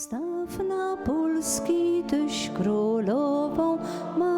Staw na Polski tyś królową Maryjo.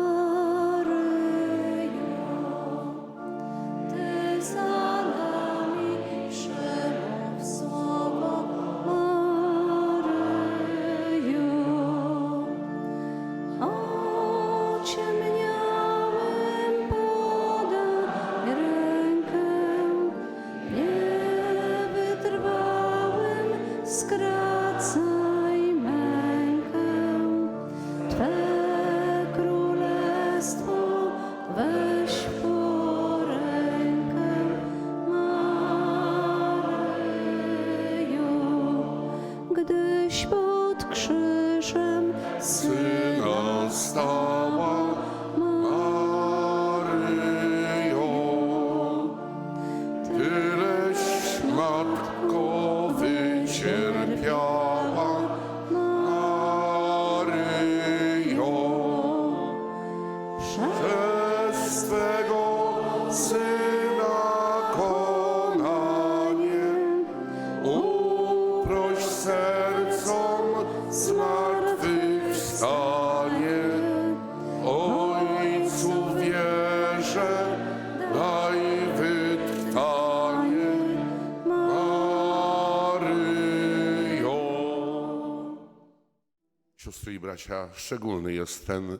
Bracia, szczególny jest ten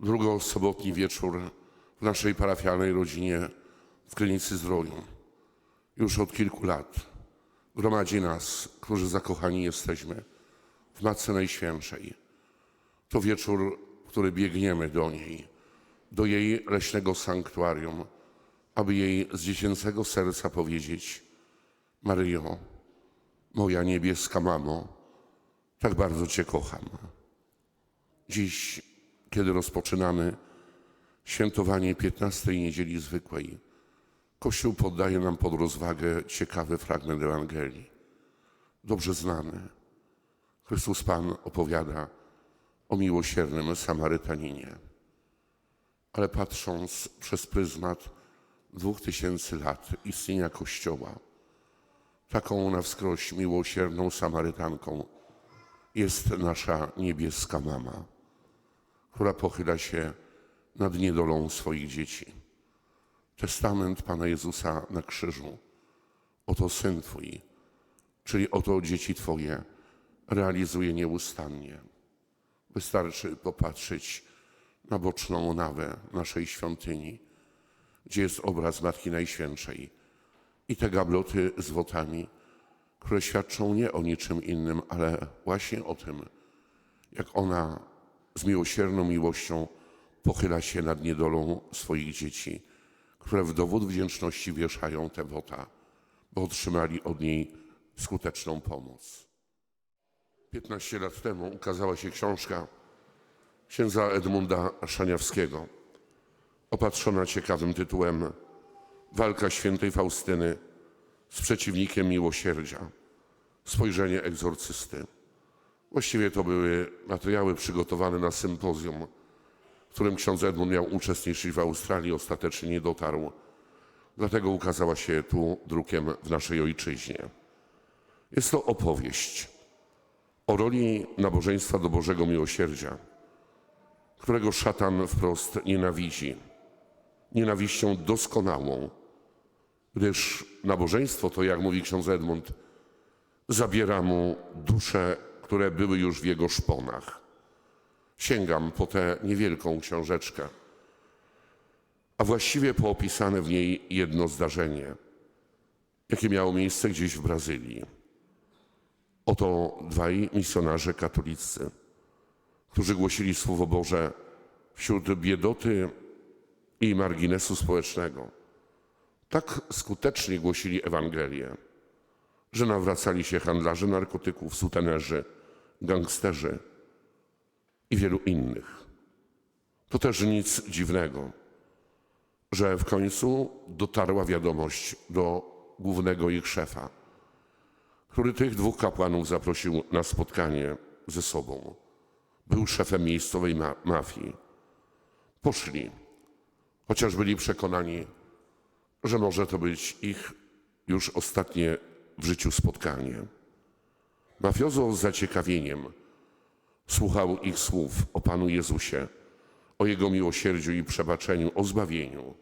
drugosobotni wieczór w naszej parafialnej rodzinie w Krynicy Zdroju. Już od kilku lat gromadzi nas, którzy zakochani jesteśmy w Matce Najświętszej. To wieczór, który biegniemy do niej, do jej leśnego sanktuarium, aby jej z dziecięcego serca powiedzieć: Maryjo, moja niebieska mamo, tak bardzo Cię kocham. Dziś, kiedy rozpoczynamy świętowanie 15 niedzieli zwykłej, Kościół poddaje nam pod rozwagę ciekawy fragment Ewangelii, dobrze znany. Chrystus Pan opowiada o miłosiernym Samarytaninie, ale patrząc przez pryzmat dwóch tysięcy lat istnienia Kościoła, taką na wskroś miłosierną Samarytanką jest nasza niebieska mama, która pochyla się nad niedolą swoich dzieci. Testament Pana Jezusa na krzyżu. Oto syn Twój, czyli oto dzieci Twoje, realizuje nieustannie. Wystarczy popatrzeć na boczną nawę naszej świątyni, gdzie jest obraz Matki Najświętszej i te gabloty z wotami, które świadczą nie o niczym innym, ale właśnie o tym, jak ona z miłosierną miłością pochyla się nad niedolą swoich dzieci, które w dowód wdzięczności wieszają te wota, bo otrzymali od niej skuteczną pomoc. 15 lat temu ukazała się książka księdza Edmunda Szaniawskiego, opatrzona ciekawym tytułem Walka świętej Faustyny z przeciwnikiem miłosierdzia. Spojrzenie egzorcysty. Właściwie to były materiały przygotowane na sympozjum, w którym ksiądz Edmund miał uczestniczyć w Australii, ostatecznie nie dotarł. Dlatego ukazała się tu drukiem w naszej ojczyźnie. Jest to opowieść o roli nabożeństwa do Bożego Miłosierdzia, którego szatan wprost nienawidzi. Nienawiścią doskonałą, gdyż nabożeństwo to, jak mówi ksiądz Edmund, zabiera mu dusze, które były już w jego szponach. Sięgam po tę niewielką książeczkę, a właściwie po opisane w niej jedno zdarzenie, jakie miało miejsce gdzieś w Brazylii. Oto dwaj misjonarze katolicy, którzy głosili Słowo Boże wśród biedoty i marginesu społecznego. Tak skutecznie głosili Ewangelię, że nawracali się handlarze narkotyków, sutenerzy, gangsterzy i wielu innych. To też nic dziwnego, że w końcu dotarła wiadomość do głównego ich szefa, który tych dwóch kapłanów zaprosił na spotkanie ze sobą. Był szefem miejscowej ma- mafii. Poszli, chociaż byli przekonani, że może to być ich już ostatnie w życiu spotkanie. Mafiozo z zaciekawieniem słuchał ich słów o Panu Jezusie, o Jego miłosierdziu i przebaczeniu, o zbawieniu.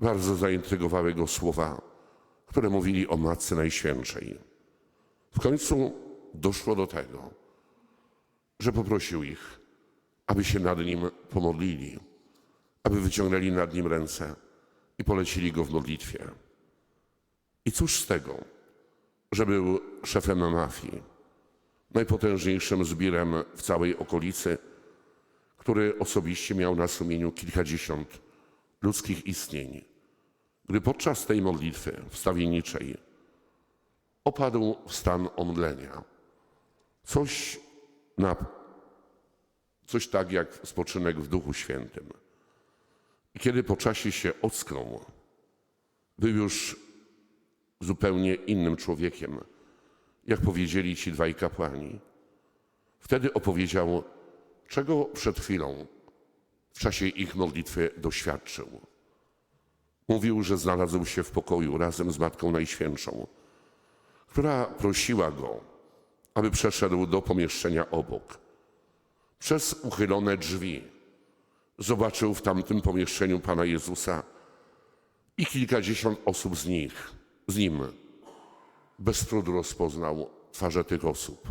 Bardzo zaintrygowały go słowa, które mówili o Matce Najświętszej. W końcu doszło do tego, że poprosił ich, aby się nad nim pomodlili, aby wyciągnęli nad nim ręce i polecili go w modlitwie. I cóż z tego, że był szefem mafii, najpotężniejszym zbirem w całej okolicy, który osobiście miał na sumieniu kilkadziesiąt ludzkich istnień, gdy podczas tej modlitwy wstawienniczej opadł w stan omdlenia. Coś, na, coś tak jak spoczynek w Duchu Świętym. I kiedy po czasie się ocknął, był już zupełnie innym człowiekiem, jak powiedzieli ci dwaj kapłani. Wtedy opowiedział, czego przed chwilą w czasie ich modlitwy doświadczył. Mówił, że znalazł się w pokoju razem z Matką Najświętszą, która prosiła go, aby przeszedł do pomieszczenia obok. Przez uchylone drzwi zobaczył w tamtym pomieszczeniu Pana Jezusa i kilkadziesiąt osób z nich, z nim. Bez trudu rozpoznał twarze tych osób.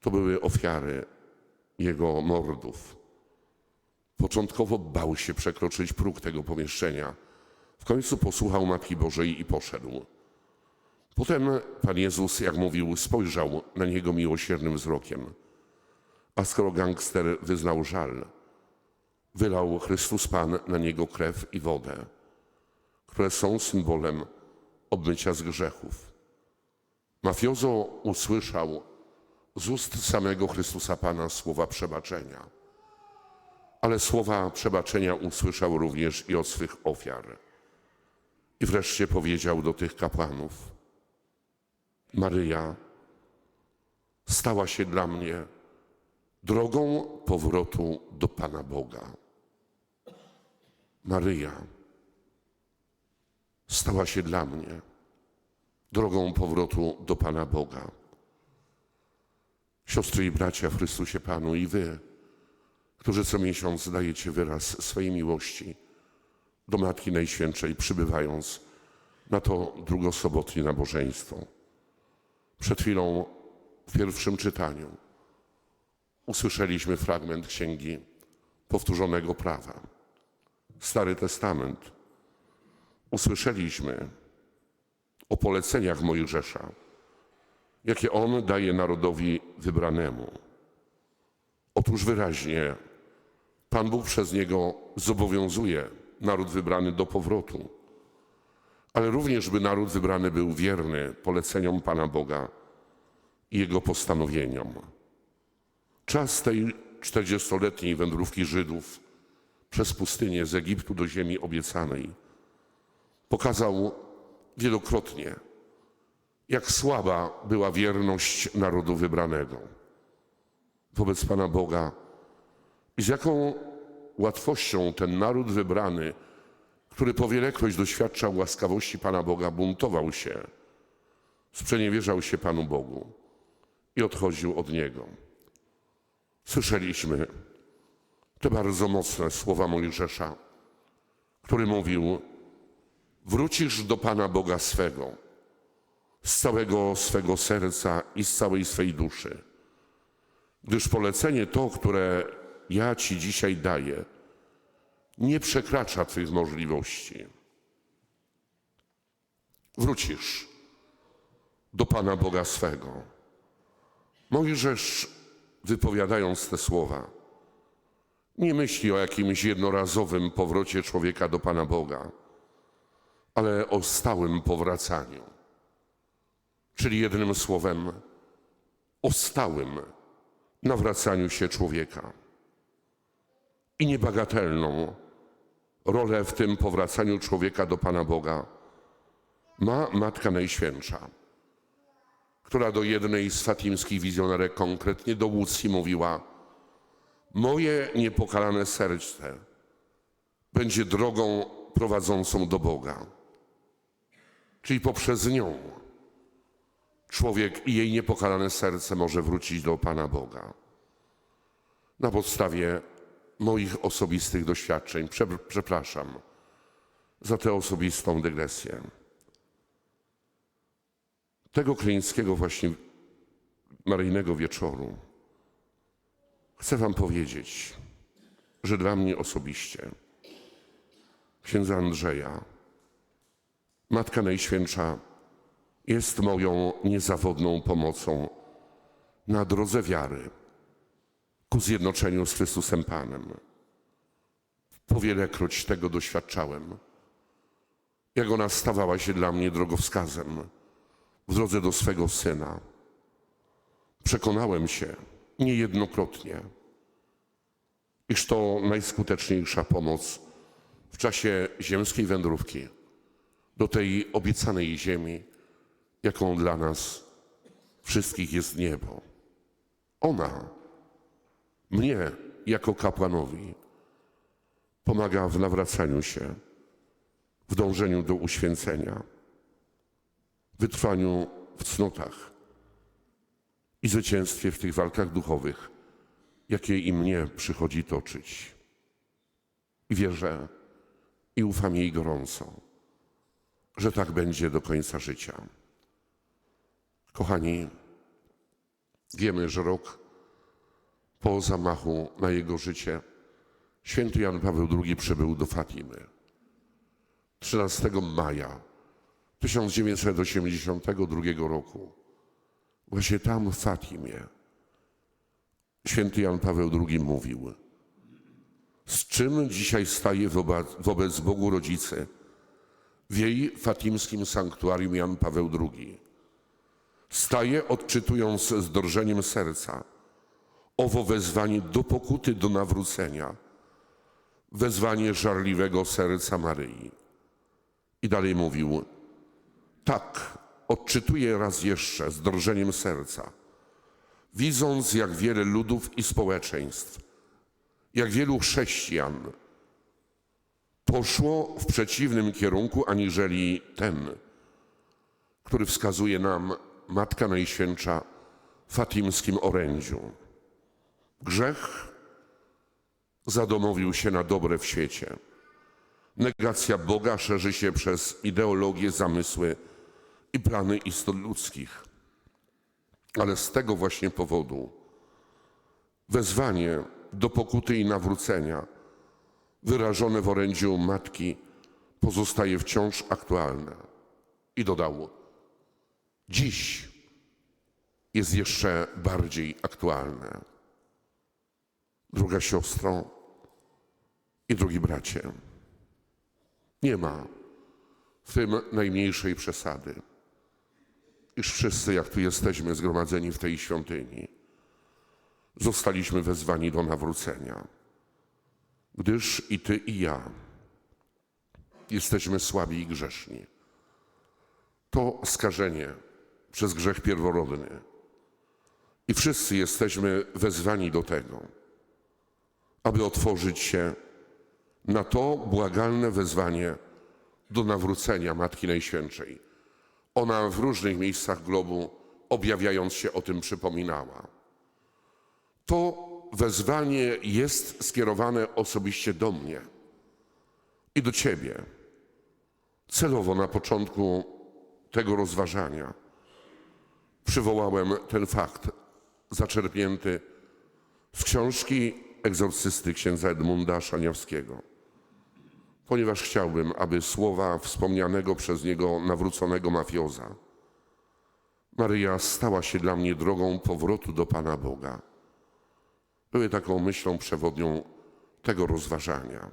To były ofiary jego mordów. Początkowo bał się przekroczyć próg tego pomieszczenia. W końcu posłuchał Matki Bożej i poszedł. Potem Pan Jezus, jak mówił, spojrzał na niego miłosiernym wzrokiem. A skoro gangster wyznał żal, wylał Chrystus Pan na niego krew i wodę, które są symbolem obmycia z grzechów. Mafiozo usłyszał z ust samego Chrystusa Pana słowa przebaczenia, ale słowa przebaczenia usłyszał również i od swych ofiar. I wreszcie powiedział do tych kapłanów: Maryja stała się dla mnie drogą powrotu do Pana Boga. Maryja stała się dla mnie drogą powrotu do Pana Boga. Siostry i bracia w Chrystusie Panu i wy, którzy co miesiąc dajecie wyraz swojej miłości do Matki Najświętszej, przybywając na to drugosobotnie nabożeństwo. Przed chwilą w pierwszym czytaniu usłyszeliśmy fragment Księgi Powtórzonego Prawa. Stary Testament. Usłyszeliśmy o poleceniach Mojżesza, jakie on daje narodowi wybranemu. Otóż wyraźnie Pan Bóg przez niego zobowiązuje naród wybrany do powrotu, ale również, by naród wybrany był wierny poleceniom Pana Boga i jego postanowieniom. Czas tej czterdziestoletniej wędrówki Żydów przez pustynię z Egiptu do ziemi obiecanej pokazał wielokrotnie, jak słaba była wierność narodu wybranego wobec Pana Boga i z jaką łatwością ten naród wybrany, który po wielekroć doświadczał łaskawości Pana Boga, buntował się, sprzeniewierzał się Panu Bogu i odchodził od Niego. Słyszeliśmy te bardzo mocne słowa Mojżesza, który mówił: Wrócisz do Pana Boga swego, z całego swego serca i z całej swej duszy, gdyż polecenie to, które ja Ci dzisiaj daję, nie przekracza Twych możliwości. Wrócisz do Pana Boga swego. Mojżesz, wypowiadając te słowa, nie myśli o jakimś jednorazowym powrocie człowieka do Pana Boga, ale o stałym powracaniu. Czyli jednym słowem, o stałym nawracaniu się człowieka. I niebagatelną rolę w tym powracaniu człowieka do Pana Boga ma Matka Najświętsza, która do jednej z fatimskich wizjonerek, konkretnie do Łucji, mówiła: Moje niepokalane serce będzie drogą prowadzącą do Boga. Czyli poprzez nią człowiek i jej niepokalane serce może wrócić do Pana Boga. Na podstawie moich osobistych doświadczeń, prze- przepraszam za tę osobistą dygresję. Tego kleńskiego właśnie maryjnego wieczoru chcę Wam powiedzieć, że dla mnie osobiście księdza Andrzeja, Matka Najświętsza jest moją niezawodną pomocą na drodze wiary ku zjednoczeniu z Chrystusem Panem. Powielekroć tego doświadczałem, jak ona stawała się dla mnie drogowskazem w drodze do swego Syna. Przekonałem się niejednokrotnie, iż to najskuteczniejsza pomoc w czasie ziemskiej wędrówki do tej obiecanej ziemi, jaką dla nas wszystkich jest niebo. Ona mnie jako kapłanowi pomaga w nawracaniu się, w dążeniu do uświęcenia, wytrwaniu w cnotach i zwycięstwie w tych walkach duchowych, jakie i mnie przychodzi toczyć. I wierzę i ufam jej gorąco, że tak będzie do końca życia. Kochani, wiemy, że rok po zamachu na jego życie święty Jan Paweł II przybył do Fatimy. 13 maja 1982 roku, właśnie tam w Fatimie, święty Jan Paweł II mówił: Z czym dzisiaj staje wobec, Bogu Rodzicy w jej fatimskim sanktuarium Jan Paweł II? Staje, odczytując z drżeniem serca owo wezwanie do pokuty, do nawrócenia, wezwanie żarliwego serca Maryi. I dalej mówił: Tak, odczytuję raz jeszcze z drżeniem serca, widząc, jak wiele ludów i społeczeństw, jak wielu chrześcijan poszło w przeciwnym kierunku aniżeli ten, który wskazuje nam Matka Najświętsza w fatimskim orędziu. Grzech zadomowił się na dobre w świecie. Negacja Boga szerzy się przez ideologie, zamysły i plany istot ludzkich. Ale z tego właśnie powodu wezwanie do pokuty i nawrócenia wyrażone w orędziu Matki pozostaje wciąż aktualne. I dodał, dziś jest jeszcze bardziej aktualne. Druga siostro i drugi bracie, nie ma w tym najmniejszej przesady, iż wszyscy, jak tu jesteśmy zgromadzeni w tej świątyni, zostaliśmy wezwani do nawrócenia, gdyż i ty, i ja jesteśmy słabi i grzeszni. To skażenie przez grzech pierworodny. I wszyscy jesteśmy wezwani do tego, aby otworzyć się na to błagalne wezwanie do nawrócenia Matki Najświętszej. Ona w różnych miejscach globu, objawiając się o tym, przypominała. To wezwanie jest skierowane osobiście do mnie i do Ciebie. Celowo na początku tego rozważania przywołałem ten fakt zaczerpnięty z książki egzorcysty księdza Edmunda Szaniawskiego, ponieważ chciałbym, aby słowa wspomnianego przez niego nawróconego mafioza Maryja stała się dla mnie drogą powrotu do Pana Boga. Były taką myślą przewodnią tego rozważania.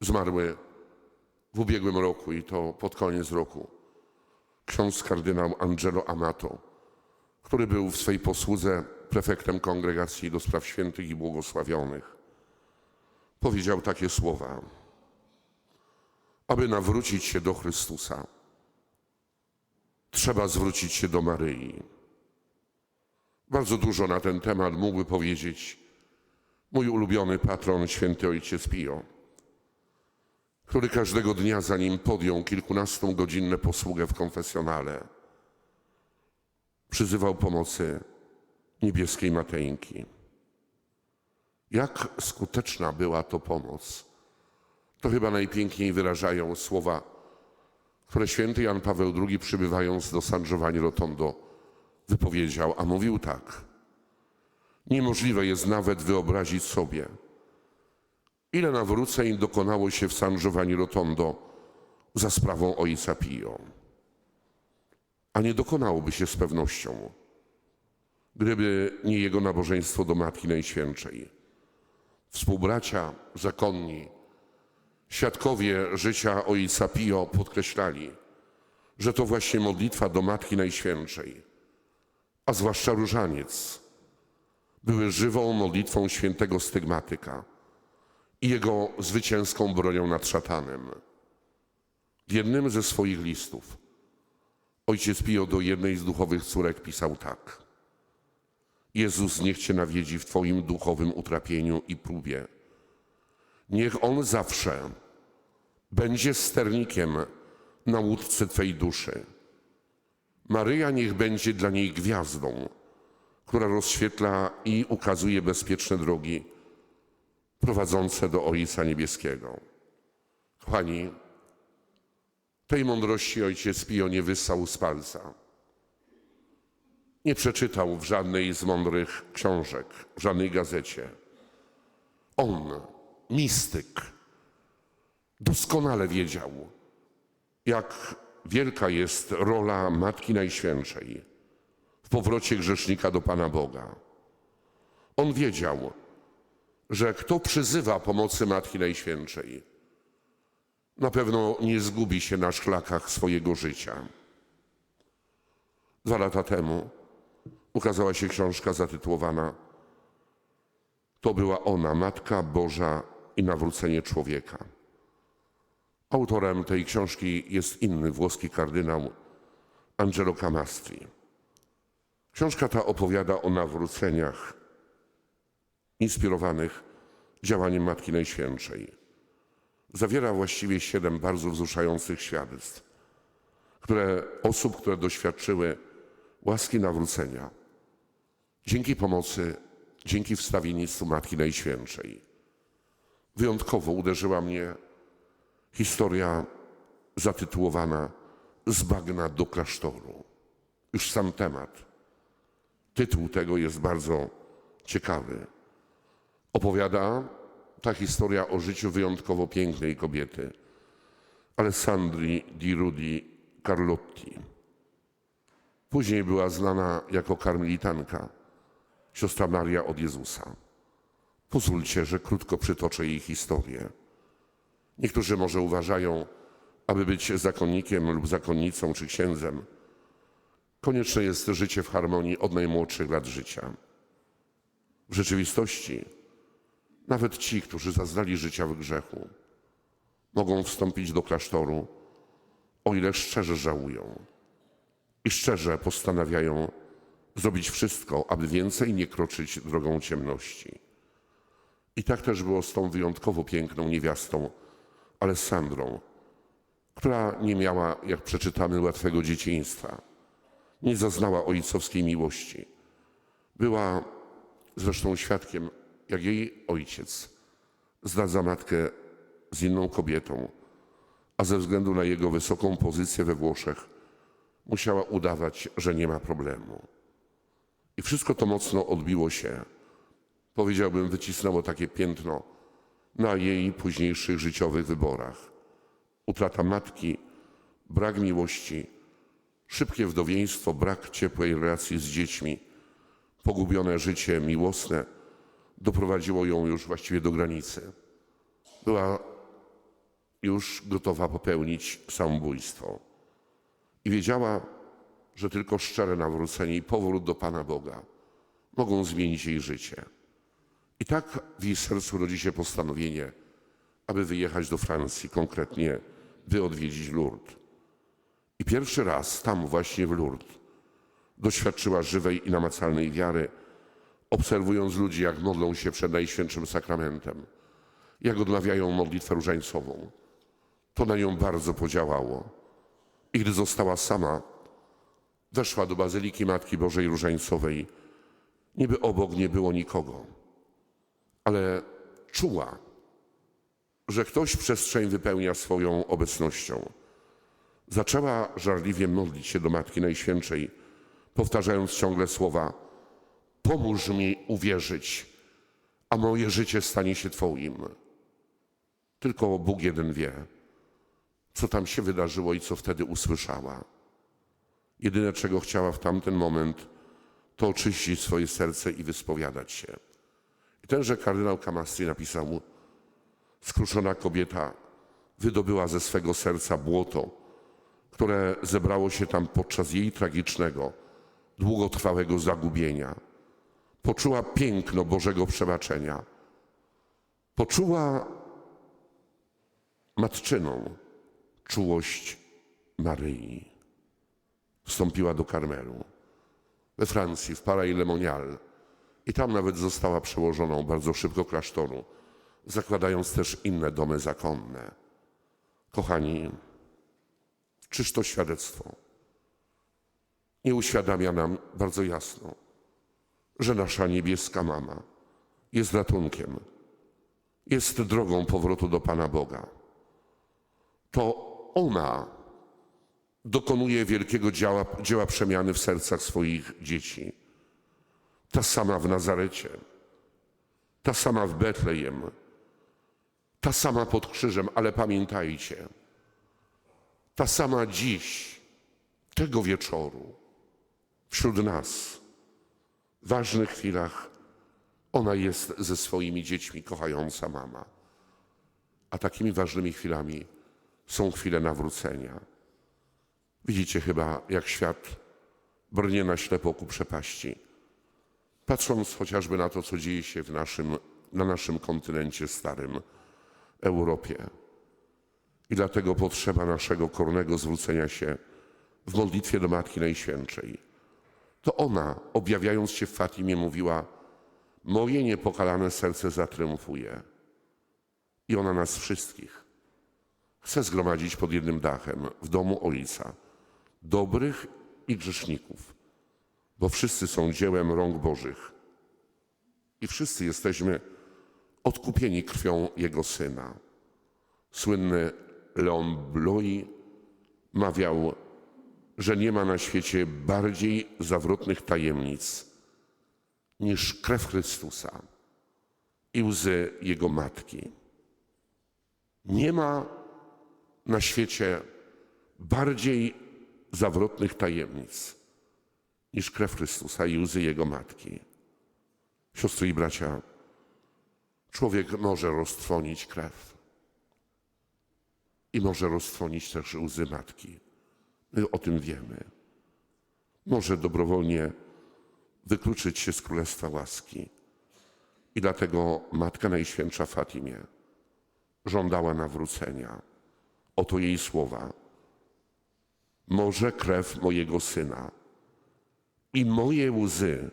Zmarły w ubiegłym roku i to pod koniec roku ksiądz kardynał Angelo Amato, który był w swej posłudze prefektem kongregacji do spraw świętych i błogosławionych, powiedział takie słowa: Aby nawrócić się do Chrystusa, trzeba zwrócić się do Maryi. Bardzo dużo na ten temat mógłby powiedzieć mój ulubiony patron, święty ojciec Pio, który każdego dnia, zanim podjął kilkunastogodzinną posługę w konfesjonale, przyzywał pomocy niebieskiej Mateńki. Jak skuteczna była to pomoc, to chyba najpiękniej wyrażają słowa, które święty Jan Paweł II przybywając do San Giovanni Rotondo wypowiedział, a mówił tak. Niemożliwe jest nawet wyobrazić sobie, ile nawróceń dokonało się w San Giovanni Rotondo za sprawą ojca Pio. A nie dokonałoby się z pewnością, gdyby nie jego nabożeństwo do Matki Najświętszej. Współbracia, zakonni, świadkowie życia ojca Pio podkreślali, że to właśnie modlitwa do Matki Najświętszej, a zwłaszcza różaniec, były żywą modlitwą świętego stygmatyka i jego zwycięską bronią nad szatanem. W jednym ze swoich listów ojciec Pio do jednej z duchowych córek pisał tak. Jezus niech Cię nawiedzi w Twoim duchowym utrapieniu i próbie. Niech On zawsze będzie sternikiem na łódce Twej duszy. Maryja niech będzie dla niej gwiazdą, która rozświetla i ukazuje bezpieczne drogi prowadzące do Ojca Niebieskiego. Kochani, tej mądrości ojciec Pio nie wyssał z palca. Nie przeczytał w żadnej z mądrych książek, w żadnej gazecie. On, mistyk, doskonale wiedział, jak wielka jest rola Matki Najświętszej w powrocie grzesznika do Pana Boga. On wiedział, że kto przyzywa pomocy Matki Najświętszej, na pewno nie zgubi się na szlakach swojego życia. Dwa lata temu ukazała się książka zatytułowana To była ona, Matka Boża i nawrócenie człowieka. Autorem tej książki jest inny włoski kardynał Angelo Camastri. Książka ta opowiada o nawróceniach inspirowanych działaniem Matki Najświętszej. Zawiera właściwie siedem bardzo wzruszających świadectw, które osób, które doświadczyły łaski nawrócenia dzięki pomocy, dzięki wstawiennictwu Matki Najświętszej. Wyjątkowo uderzyła mnie historia zatytułowana Z bagna do klasztoru. Już sam temat, tytuł tego jest bardzo ciekawy. Opowiada ta historia o życiu wyjątkowo pięknej kobiety, Alessandri di Rudi Carlotti. Później była znana jako karmelitanka, siostra Maria od Jezusa. Pozwólcie, że krótko przytoczę jej historię. Niektórzy może uważają, aby być zakonnikiem lub zakonnicą czy księdzem, konieczne jest życie w harmonii od najmłodszych lat życia. W rzeczywistości nawet ci, którzy zaznali życia w grzechu, mogą wstąpić do klasztoru, o ile szczerze żałują i szczerze postanawiają zrobić wszystko, aby więcej nie kroczyć drogą ciemności. I tak też było z tą wyjątkowo piękną niewiastą, Alessandrą, która nie miała, jak przeczytamy, łatwego dzieciństwa. Nie zaznała ojcowskiej miłości. Była zresztą świadkiem, jak jej ojciec zdradza matkę z inną kobietą, a ze względu na jego wysoką pozycję we Włoszech musiała udawać, że nie ma problemu. I wszystko to mocno odbiło się, powiedziałbym, wycisnęło takie piętno na jej późniejszych życiowych wyborach. Utrata matki, brak miłości, szybkie wdowieństwo, brak ciepłej relacji z dziećmi, pogubione życie miłosne doprowadziło ją już właściwie do granicy. Była już gotowa popełnić samobójstwo. I wiedziała, że tylko szczere nawrócenie i powrót do Pana Boga mogą zmienić jej życie. I tak w jej sercu rodzi się postanowienie, aby wyjechać do Francji, konkretnie by odwiedzić Lourdes. I pierwszy raz tam właśnie w Lourdes doświadczyła żywej i namacalnej wiary, obserwując ludzi, jak modlą się przed Najświętszym Sakramentem, jak odmawiają modlitwę różańcową. To na nią bardzo podziałało. I gdy została sama, weszła do Bazyliki Matki Bożej Różańcowej. Niby obok nie było nikogo, ale czuła, że ktoś przestrzeń wypełnia swoją obecnością. Zaczęła żarliwie modlić się do Matki Najświętszej, powtarzając ciągle słowa: Pomóż mi uwierzyć, a moje życie stanie się Twoim. Tylko Bóg jeden wie, co tam się wydarzyło i co wtedy usłyszała. Jedyne, czego chciała w tamten moment, to oczyścić swoje serce i wyspowiadać się. I tenże kardynał Kamastri napisał mu, skruszona kobieta wydobyła ze swego serca błoto, które zebrało się tam podczas jej tragicznego, długotrwałego zagubienia. Poczuła piękno Bożego przebaczenia. Poczuła matczyną czułość Maryi. Wstąpiła do Karmelu we Francji, w Paray-le-Monial i tam nawet została przełożoną bardzo szybko klasztoru, zakładając też inne domy zakonne. Kochani, czyż to świadectwo nie uświadamia nam bardzo jasno, że nasza niebieska mama jest ratunkiem, jest drogą powrotu do Pana Boga. To ona dokonuje wielkiego dzieła, dzieła przemiany w sercach swoich dzieci. Ta sama w Nazarecie, ta sama w Betlejem, ta sama pod krzyżem, ale pamiętajcie, ta sama dziś, tego wieczoru, wśród nas, w ważnych chwilach, ona jest ze swoimi dziećmi, kochająca mama. A takimi ważnymi chwilami są chwile nawrócenia. Widzicie chyba, jak świat brnie na ślepo ku przepaści. Patrząc chociażby na to, co dzieje się w naszym, na naszym kontynencie starym, Europie. I dlatego potrzeba naszego kornego zwrócenia się w modlitwie do Matki Najświętszej. To ona, objawiając się w Fatimie, mówiła: Moje niepokalane serce zatriumfuje. I ona nas wszystkich chce zgromadzić pod jednym dachem w domu Ojca, dobrych i grzeszników, bo wszyscy są dziełem rąk Bożych i wszyscy jesteśmy odkupieni krwią Jego Syna. Słynny Leon Bloy mawiał, że nie ma na świecie bardziej zawrotnych tajemnic niż krew Chrystusa i łzy Jego Matki. Nie ma na świecie bardziej zawrotnych tajemnic niż krew Chrystusa i łzy Jego Matki. Siostry i bracia, człowiek może roztrwonić krew i może roztrwonić też łzy Matki. My o tym wiemy. Może dobrowolnie wykluczyć się z Królestwa Łaski. I dlatego Matka Najświętsza Fatimie żądała nawrócenia. Oto jej słowa. Może krew mojego syna i moje łzy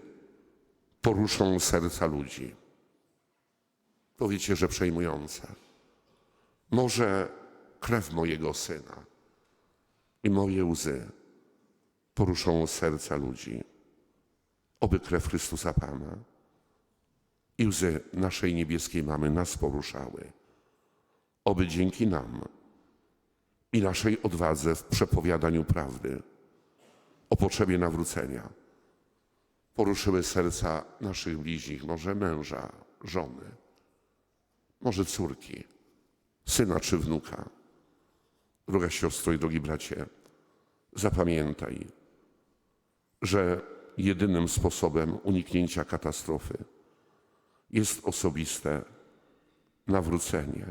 poruszą serca ludzi. Powiecie, że przejmujące. Może krew mojego syna i moje łzy poruszą serca ludzi. Oby krew Chrystusa Pana i łzy naszej niebieskiej mamy nas poruszały. Oby dzięki nam i naszej odwadze w przepowiadaniu prawdy o potrzebie nawrócenia poruszyły serca naszych bliźnich, może męża, żony, może córki, syna czy wnuka. Droga siostro i drogi bracie, zapamiętaj, że jedynym sposobem uniknięcia katastrofy jest osobiste nawrócenie.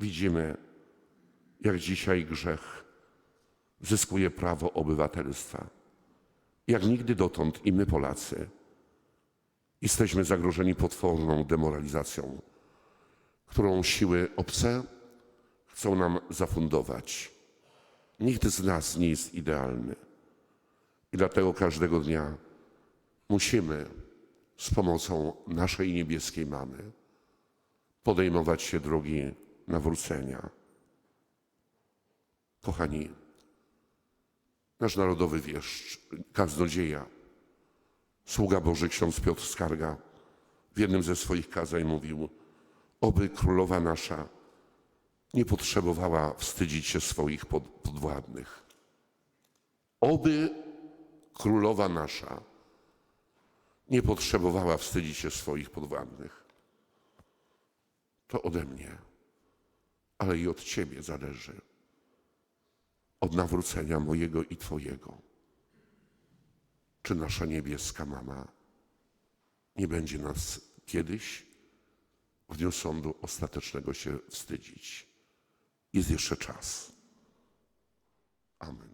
Widzimy, jak dzisiaj grzech zyskuje prawo obywatelstwa. Jak nigdy dotąd i my, Polacy, jesteśmy zagrożeni potworną demoralizacją, którą siły obce chcą nam zafundować. Nikt z nas nie jest idealny. I dlatego każdego dnia musimy z pomocą naszej niebieskiej mamy podejmować się drogi nawrócenia. Kochani, nasz narodowy wieszcz, kaznodzieja, sługa Boży ksiądz Piotr Skarga w jednym ze swoich kazań mówił, oby królowa nasza nie potrzebowała wstydzić się swoich pod, podwładnych. Oby królowa nasza nie potrzebowała wstydzić się swoich podwładnych. To ode mnie, ale i od Ciebie zależy. Od nawrócenia mojego i Twojego. Czy nasza niebieska mama nie będzie nas kiedyś w dniu sądu ostatecznego się wstydzić? Jest jeszcze czas. Amen.